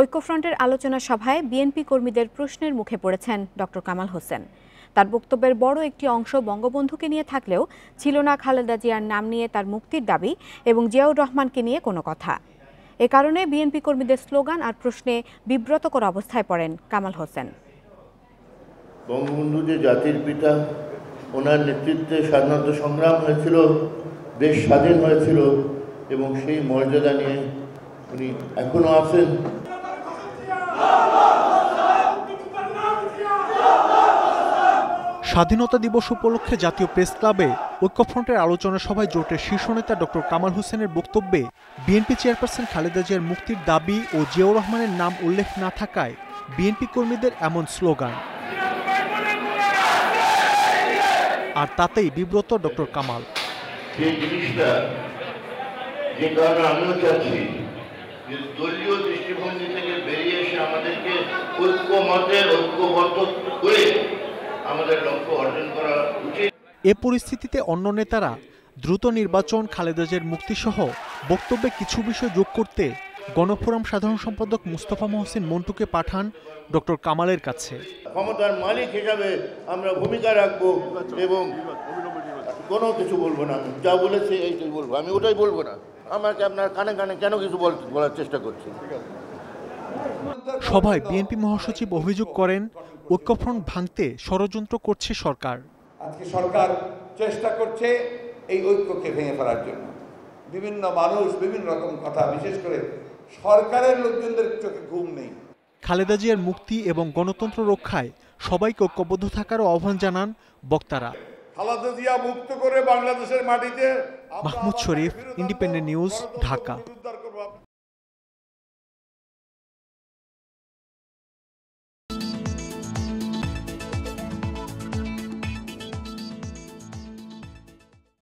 ঐক্যফ্রন্টের আলোচনা সভায় বিএনপি কর্মীদের প্রশ্নের মুখে পড়েছেন ডক্টর কামাল হোসেন। তার বক্তব্যের বড় একটি অংশ বঙ্গবন্ধুকে নিয়ে থাকলেও ছিল না খালেদা জিয়ার নাম নিয়ে তার মুক্তির দাবি এবং জিয়াউর রহমানকে নিয়ে কোনো কথা। এ কারণে বিএনপি কর্মীদের স্লোগান আর প্রশ্নে বিব্রতকর অবস্থায় পড়েন কামাল হোসেন। বঙ্গবন্ধু যে জাতির পিতা, ওনার নেতৃত্বে স্বাধীনতা সংগ্রাম হয়েছিল, দেশ স্বাধীন হয়েছিল এবং সেই মর্যাদা নিয়ে উনি এখনও আছেন। স্বাধীনতা দিবস উপলক্ষে জাতীয় প্রেস ক্লাবে ঐক্যফ্রন্টের আলোচনা সভায় জোটের শীর্ষ নেতা ডক্টর কামাল হোসেনের বক্তব্যে বিএনপি চেয়ারপারসন খালেদা জিয়ার মুক্তির দাবি ও জিয়াউর রহমানের নাম উল্লেখ না থাকায় বিএনপি কর্মীদের এমন স্লোগান। আর তাতেই বিব্রত ডক্টর কামাল। দলীয় দৃষ্টিভঙ্গি থেকে বেরিয়ে এসে আমাদেরকে ঐক্যমতের ঐক্যবদ্ধ করে আমাদের লক্ষ্য অর্জন করা উচিত। এ পরিস্থিতিতে অন্য নেতারা দ্রুত নির্বাচন খালেদাজের মুক্তিসহ বক্তব্যে কিছু বিষয় যোগ করতে গণফোরাম সাধারণ সম্পাদক মুস্তফা মহসিন মন্টুকে পাঠান ডক্টর কামালের কাছে। ক্ষমতার মালিক হিসাবে আমরা ভূমিকা রাখব এবং কোনো কিছু বলব না আমি। যা বলেছি এইটাই বলব। আমি ওটাই বলব না। আমাকে আপনার কানে কানে কেন কিছু বল- বলার চেষ্টা করছি সভায় বিএনপি মহাসচিব অভিযোগ করেন ঐক্যফ্রন্ট ভাঙতে ষড়যন্ত্র করছে সরকার। আজকে সরকার চেষ্টা করছে এই ঐক্যকে ভেঙে ফেলার জন্য। বিভিন্ন মানুষ বিভিন্ন রকম কথা বিশেষ করে সরকারের লোকজনদের চোখে ঘুম নেই। খালেদা জিয়ার মুক্তি এবং গণতন্ত্র রক্ষায় সবাইকে ঐক্যবদ্ধ থাকারও আহ্বান জানান বক্তারা। খালাদা জিয়া মুক্ত করে বাংলাদেশের মাটিতে মাহমুদ শরীফ, ইন্ডিপেন্ডেন্ট নিউজ, ঢাকা।